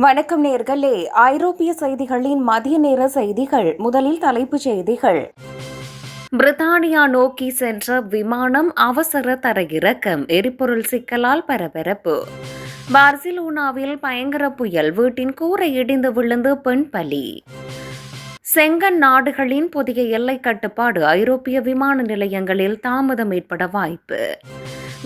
வணக்கம் நேர்களே. ஐரோப்பிய செய்திகளின் மதிய நேர செய்திகள். முதலில் தலைப்புச் செய்திகள். பிரித்தானியா நோக்கி சென்ற விமானம் அவசர தரையிறக்கம் எரிபொருள் சிக்கலால் பரபரப்பு. பார்சிலோனாவில் பயங்கர புயல். வீட்டின் கூரை இடிந்து விழுந்து பெண் பலி. செங்கன் நாடுகளின் புதிய எல்லை கட்டுப்பாடு. ஐரோப்பிய விமான நிலையங்களில் தாமதம் ஏற்பட வாய்ப்பு.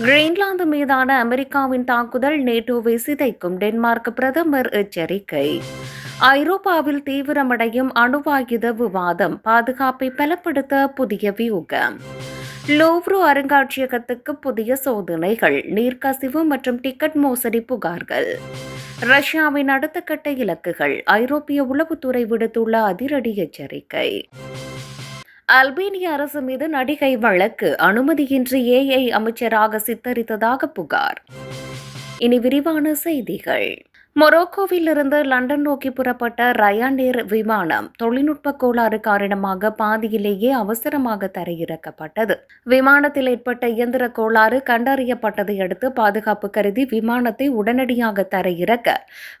கிரீன்லாந்து மீதான அமெரிக்காவின் தாக்குதல் நேட்டோவை சிதைக்கும் டென்மார்க் பிரதமர் எச்சரிக்கை. ஐரோப்பாவில் தீவிரமடையும் அணுவாயுத விவாதம் பாதுகாப்பை பலப்படுத்த புதிய வியூகம். லோவ்ரோ அருங்காட்சியகத்துக்கு புதிய சோதனைகள் நீர்க்கசிவு மற்றும் டிக்கெட் மோசடி புகார்கள். ரஷ்யாவின் அடுத்த கட்ட இலக்குகள் ஐரோப்பிய உளவுத்துறை விடுத்துள்ள அதிரடி எச்சரிக்கை. அல்பேனிய அரசு மீது நடிகை வழக்கு. அனுமதியின்றி ஏஐ அமைச்சராக சித்தரித்ததாக புகார். இனி விரிவான செய்திகள். மொரோக்கோவில் இருந்து லண்டன் நோக்கி புறப்பட்ட ரயான் விமானம் தொழில்நுட்ப கோளாறு காரணமாக பாதியிலேயே அவசரமாக தரையிறக்கப்பட்டது. விமானத்தில் ஏற்பட்ட இயந்திர கோளாறு கண்டறியப்பட்டதை அடுத்து பாதுகாப்பு கருதி விமானத்தை உடனடியாக தரையிறக்க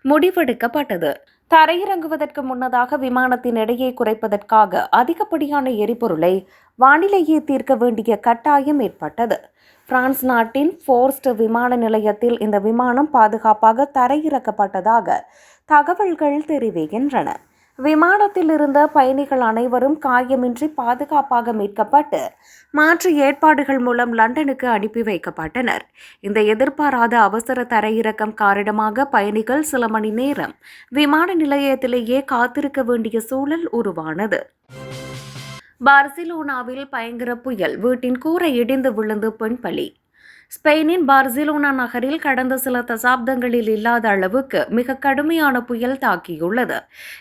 முடிவெடுக்கப்பட்டது. தரையிறங்குவதற்கு முன்னதாக விமானத்தின் எடையை குறைப்பதற்காக அதிகப்படியான எரிபொருளை வானிலையே தீர்க்க வேண்டிய கட்டாயம் ஏற்பட்டது. பிரான்ஸ் நாட்டின் ஃபோர்ஸ்ட் விமான நிலையத்தில் இந்த விமானம் பாதுகாப்பாக தரையிறக்கப்பட்டதாக தகவல்கள் தெரிவிக்கின்றன. விமானத்தில் இருந்த பயணிகள் அனைவரும் காயமின்றி பாதுகாப்பாக மீட்கப்பட்டு மாற்று ஏற்பாடுகள் மூலம் லண்டனுக்கு அனுப்பி வைக்கப்பட்டனர். இந்த எதிர்பாராத அவசர தரையிறக்கம் காரணமாக பயணிகள் சில மணி நேரம் விமான நிலையத்திலேயே காத்திருக்க வேண்டிய சூழல் உருவானது. பார்சிலோனாவில் பயங்கர புயல் வீட்டின் கூரை இடிந்து விழுந்து பெண் பலி ஸ்பெயினின் பார்சிலோனா நகரில் கடந்த சில தசாப்தங்களில் இல்லாத அளவுக்கு மிக கடுமையான புயல் தாக்கியுள்ளது.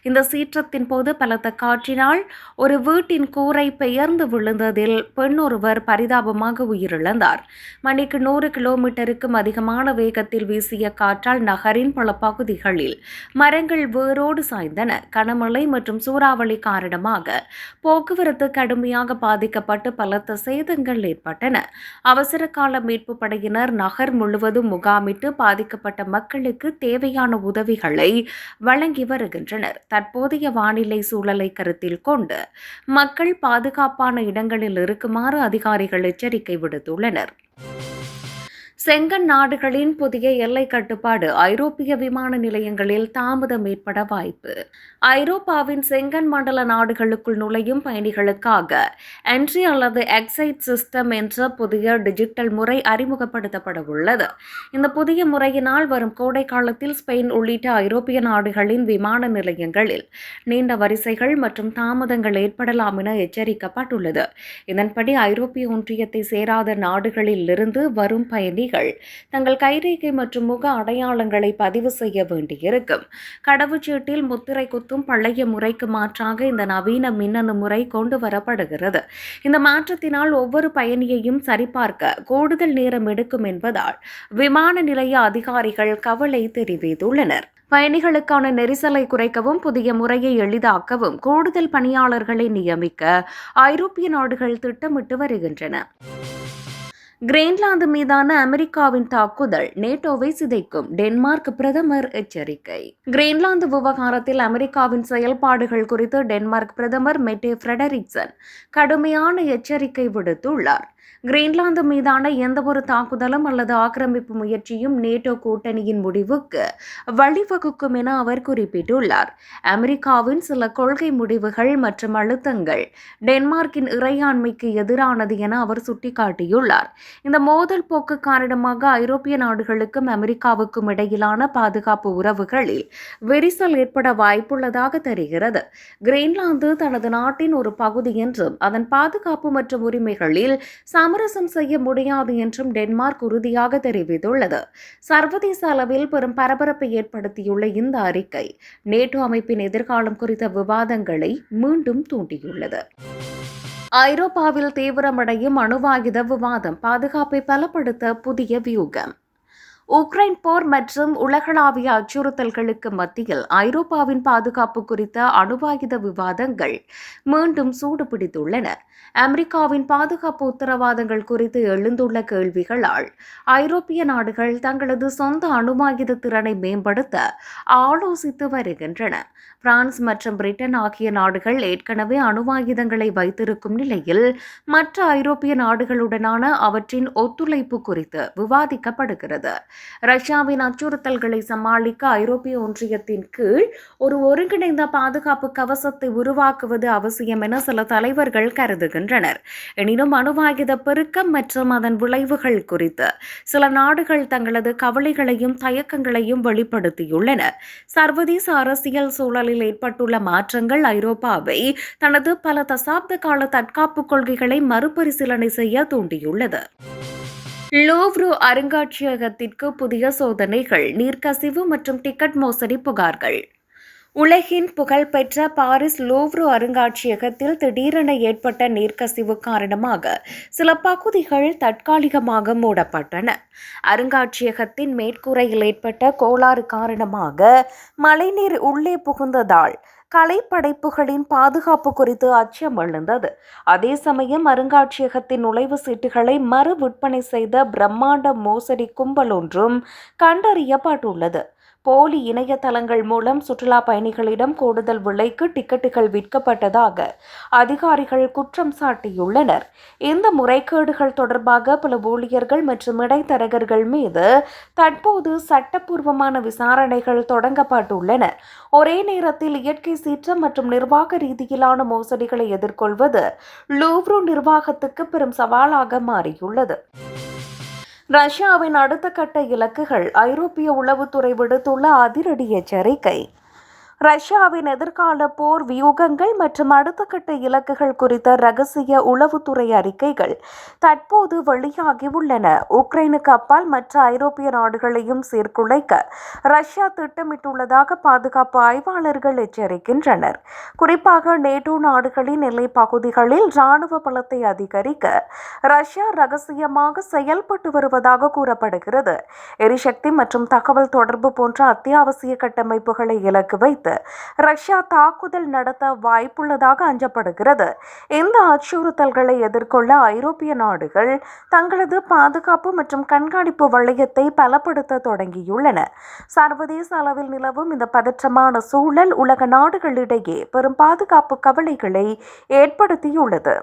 இந்த சீற்றத்தின் போது பலத்த காற்றினால் ஒரு வீட்டின் கூரை பெயர்ந்து விழுந்ததில் பெண் ஒருவர் பரிதாபமாக உயிரிழந்தார். மணிக்கு நூறு கிலோமீட்டருக்கும் அதிகமான வேகத்தில் வீசிய காற்றால் நகரின் பல பகுதிகளில் மரங்கள் வேரோடு சாய்ந்தன. கனமழை மற்றும் சூறாவளி காரணமாக போக்குவரத்து கடுமையாக பாதிக்கப்பட்டு பலத்த சேதங்கள் ஏற்பட்டன. அவசர கால மீட்பு படையினர் நகர் முழுவதும் முகாமிட்டு பாதிக்கப்பட்ட மக்களுக்கு தேவையான உதவிகளை வழங்கி வருகின்றனர். தற்போதைய வானிலை சூழலை கருத்தில் கொண்டு மக்கள் பாதுகாப்பான இடங்களில் இருக்குமாறு அதிகாரிகள் எச்சரிக்கை விடுத்துள்ளனர். செங்கன் நாடுகளின் புதிய எல்லை கட்டுப்பாடு ஐரோப்பிய விமான நிலையங்களில் தாமதம் ஏற்பட வாய்ப்பு. ஐரோப்பாவின் செங்கன் மண்டல நாடுகளுக்குள் நுழையும் பயணிகளுக்காக என்ட்ரி அல்லது எக்ஸைட் சிஸ்டம் என்ற புதிய டிஜிட்டல் முறை அறிமுகப்படுத்தப்பட உள்ளது இந்த புதிய முறையினால் வரும் கோடை காலத்தில் ஸ்பெயின் உள்ளிட்ட ஐரோப்பிய நாடுகளின் விமான நிலையங்களில் நீண்ட வரிசைகள் மற்றும் தாமதங்கள் ஏற்படலாம் என எச்சரிக்கப்பட்டுள்ளது. இதன்படி ஐரோப்பிய ஒன்றியத்தை சேராத நாடுகளில் இருந்து வரும் பயணிகள் தங்கள் கைரேகை மற்றும் முக அடையாளங்களை பதிவு செய்ய வேண்டியிருக்கும். கடவுச்சீட்டில் முத்திரை குத்தும் பழைய முறைக்கு மாற்றாக இந்த நவீன மின்னணு முறை கொண்டு வரப்படுகிறது. இந்த மாற்றத்தினால் ஒவ்வொரு பயணியையும் சரிபார்க்க கூடுதல் நேரம் எடுக்கும் என்பதால் விமான நிலைய அதிகாரிகள் கவலை தெரிவித்துள்ளனர். பயணிகளுக்கான நெரிசலை குறைக்கவும் புதிய முறையை எளிதாக்கவும் கூடுதல் பணியாளர்களை நியமிக்க ஐரோப்பிய நாடுகள் திட்டமிட்டு வருகின்றன. கிரீன்லாந்து மீதான அமெரிக்காவின் தாக்குதல் நேட்டோவை சிதைக்கும். டென்மார்க் பிரதமர் எச்சரிக்கை. கிரீன்லாந்து விவகாரத்தில் அமெரிக்காவின் செயல்பாடுகள் குறித்து டென்மார்க் பிரதமர் மெட்டே ஃப்ரெடரிக்சன் கடுமையான எச்சரிக்கை விடுத்துள்ளார். கிரீன்லாந்து மீதான எந்தவொரு தாக்குதலும் அல்லது ஆக்கிரமிப்பு முயற்சியும் நேட்டோ கூட்டணியின் முடிவுக்கு வழிவகுக்கும் என அவர் குறிப்பிட்டுள்ளார். அமெரிக்காவின் சில கொள்கை முடிவுகள் மற்றும் அழுத்தங்கள் டென்மார்க்கின் இறையாண்மைக்கு எதிரானது என அவர் சுட்டிக்காட்டியுள்ளார். இந்த மோதல் போக்கு காரணமாக ஐரோப்பிய நாடுகளுக்கும் அமெரிக்காவுக்கும் இடையிலான பாதுகாப்பு உறவுகளில் விரிசல் ஏற்பட வாய்ப்புள்ளதாக தெரிகிறது. கிரீன்லாந்து தனது நாட்டின் ஒரு பகுதி என்றும் அதன் பாதுகாப்பு மற்றும் உரிமைகளில் சமரசம் செய்ய முடியாது என்றும் டென்மார்க் உறுதியாக தெரிவித்துள்ளது. சர்வதேச அளவில் பெரும் பரபரப்பை ஏற்படுத்தியுள்ள இந்த அறிக்கை நேட்டோ அமைப்பின் எதிர்காலம் குறித்த விவாதங்களை மீண்டும் தூண்டியுள்ளது. ஐரோப்பாவில் தீவிரமடையும் அணுவாயுத விவாதம் பாதுகாப்பை பலப்படுத்த புதிய வியூகம் உக்ரைன் போர் மற்றும் உலகளாவிய அச்சுறுத்தல்களுக்கு மத்தியில் ஐரோப்பாவின் பாதுகாப்பு குறித்த அணுவாயுத விவாதங்கள் மீண்டும் சூடுபிடித்துள்ளன. அமெரிக்காவின் பாதுகாப்பு உத்தரவாதங்கள் குறித்து எழுந்துள்ள கேள்விகளால் ஐரோப்பிய நாடுகள் தங்களது சொந்த அணுவாயுத திறனை மேம்படுத்த ஆலோசித்து வருகின்றன. பிரான்ஸ் மற்றும் பிரிட்டன் ஆகிய நாடுகள் ஏற்கனவே அணுவாயுதங்களை வைத்திருக்கும் நிலையில் மற்ற ஐரோப்பிய நாடுகளுடனான அவற்றின் ஒத்துழைப்பு குறித்து விவாதிக்கப்படுகிறது. ரஷ்யாவின் அச்சுறுத்தல்களை சமாளிக்க ஐரோப்பிய ஒன்றியத்தின் கீழ் ஒரு ஒருங்கிணைந்த பாதுகாப்பு கவசத்தை உருவாக்குவது அவசியம் என சில தலைவர்கள் கருதுகின்றனர். எனினும் அணுவாயுத பெருக்கம் மற்றும் அதன் விளைவுகள் குறித்து சில நாடுகள் தங்களது கவலைகளையும் தயக்கங்களையும் வெளிப்படுத்தியுள்ளன சர்வதேச அரசியல் சூழலில் ஏற்பட்டுள்ள மாற்றங்கள் ஐரோப்பாவை தனது பல தசாப்த கால தற்காப்பு கொள்கைகளை மறுபரிசீலனை செய்ய தூண்டியுள்ளது. லூவ்ரு அருங்காட்சியகத்திற்கு புதிய சோதனைகள் நீர்க்கசிவு மற்றும் டிக்கெட் மோசடி புகார்கள். உலகின் புகழ்பெற்ற பாரிஸ் லூவ்ரு அருங்காட்சியகத்தில் திடீரென ஏற்பட்ட நீர்க்கசிவு காரணமாக சில பகுதிகள் தற்காலிகமாக மூடப்பட்டன. அருங்காட்சியகத்தின் மேற்கூரையில் ஏற்பட்ட கோளாறு காரணமாக மழைநீர் உள்ளே புகுந்ததால் கலைப்படைப்புகளின் பாதுகாப்பு குறித்து அச்சம் எழுந்தது. அதே சமயம் அருங்காட்சியகத்தின் நுழைவு சீட்டுகளை மறு விற்பனை செய்த பிரம்மாண்ட மோசடி கும்பல் ஒன்றும் கண்டறியப்பட்டுள்ளது. போலி இணையதளங்கள் மூலம் சுற்றுலா பயணிகளிடம் கூடுதல் விலைக்கு டிக்கெட்டுகள் விற்கப்பட்டதாக அதிகாரிகள் குற்றம் சாட்டியுள்ளனர். இந்த முறைகேடுகள் தொடர்பாக பல ஊழியர்கள் மற்றும் இடைத்தரகர்கள் மீது தற்போது சட்டப்பூர்வமான விசாரணைகள் தொடங்கப்பட்டுள்ளன. ஒரே நேரத்தில் இயற்கை சீற்றம் மற்றும் நிர்வாக ரீதியிலான மோசடிகளை எதிர்கொள்வது லூவ்ரு நிர்வாகத்துக்கு பெரும் சவாலாக மாறியுள்ளது. ரஷ்யாவின் அடுத்த கட்ட இலக்குகள் ஐரோப்பிய உளவுத்துறை விடுத்துள்ள அதிரடி எச்சரிக்கை. ரஷ்யாவின் எதிர்கால போர் வியூகங்கள் மற்றும் அடுத்த கட்ட இலக்குகள் குறித்த ரகசிய உளவுத்துறை அறிக்கைகள் தற்போது வெளியாகி உள்ளன. உக்ரைனுக்கு அப்பால் மற்ற ஐரோப்பிய நாடுகளையும் சீர்குலைக்க ரஷ்யா திட்டமிட்டுள்ளதாக பாதுகாப்பு ஆய்வாளர்கள் எச்சரிக்கின்றனர். குறிப்பாக நேட்டோ நாடுகளின் எல்லை பகுதிகளில் ராணுவ பலத்தை அதிகரிக்க ரஷ்யா ரகசியமாக செயல்பட்டு வருவதாக கூறப்படுகிறது. எரிசக்தி மற்றும் தகவல் தொடர்பு போன்ற அத்தியாவசிய கட்டமைப்புகளை இலக்கு வைத்து ரஷ்யா தாக்குதல் நடத்த வாய்ப்புள்ளதாக அஞ்சப்படுகிறது. இந்த அச்சுறுத்தல்களை எதிர்கொள்ள ஐரோப்பிய நாடுகள் தங்களது பாதுகாப்பு மற்றும் கண்காணிப்பு வளையத்தை பலப்படுத்த தொடங்கியுள்ளன. சர்வதேச அளவில் நிலவும் இந்த பதற்றமான சூழல் உலக நாடுகளிடையே பெரும் பாதுகாப்பு கவலைகளை ஏற்படுத்தியுள்ளது.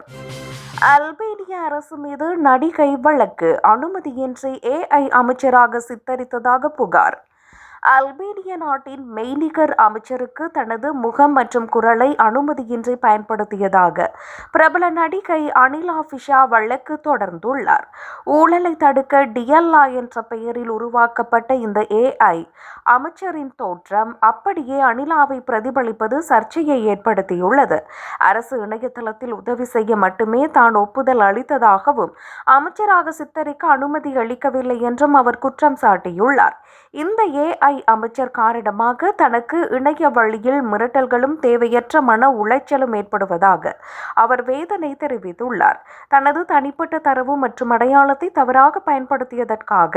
அல்பேனிய அரசு மீது நடிகை வழக்கு அனுமதியின்றி ஏஐ அமைச்சராக சித்தரித்ததாக புகார். அல்பேனிய நாட்டின் மெய்நிகர் அமைச்சருக்கு தனது முகம் மற்றும் குரலை அனுமதியின்றி பயன்படுத்தியதாக பிரபல நடிகை அனிலா ஃபிஷா வழக்கு தொடர்ந்துள்ளார். ஊழலை தடுக்க டிஎல்ஆ என்ற பெயரில் உருவாக்கப்பட்ட இந்த ஏஐ அமைச்சரின் தோற்றம் அப்படியே அனிலாவை பிரதிபலிப்பது சர்ச்சையை ஏற்படுத்தியுள்ளது. அரசு இணையதளத்தில் உதவி செய்ய மட்டுமே தான் ஒப்புதல் அளித்ததாகவும் அமைச்சராக சித்தரிக்க அனுமதி அளிக்கவில்லை என்றும் அவர் குற்றம் சாட்டியுள்ளார். இந்த ஏஐ அமைச்சர் காரணமாக தனக்கு இணைய வழியில் மிரட்டல்களும் தேவையற்ற மன உளைச்சலும் ஏற்படுவதாக அவர் வேதனை தெரிவித்துள்ளார். தனது தனிப்பட்ட தரவு மற்றும் அடையாளத்தை தவறாக பயன்படுத்தியதற்காக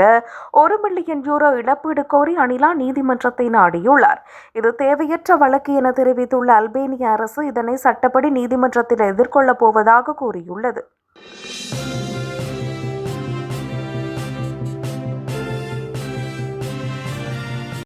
ஒரு மில்லியன் யூரோ இழப்பீடு கோரி அனிலா நீதிமன்றத்தை நாடியுள்ளார். இது தேவையற்ற வழக்கு என தெரிவித்துள்ள அல்பேனிய அரசு இதனை சட்டப்படி நீதிமன்றத்தில் எதிர்கொள்ளப் போவதாக கூறியுள்ளது.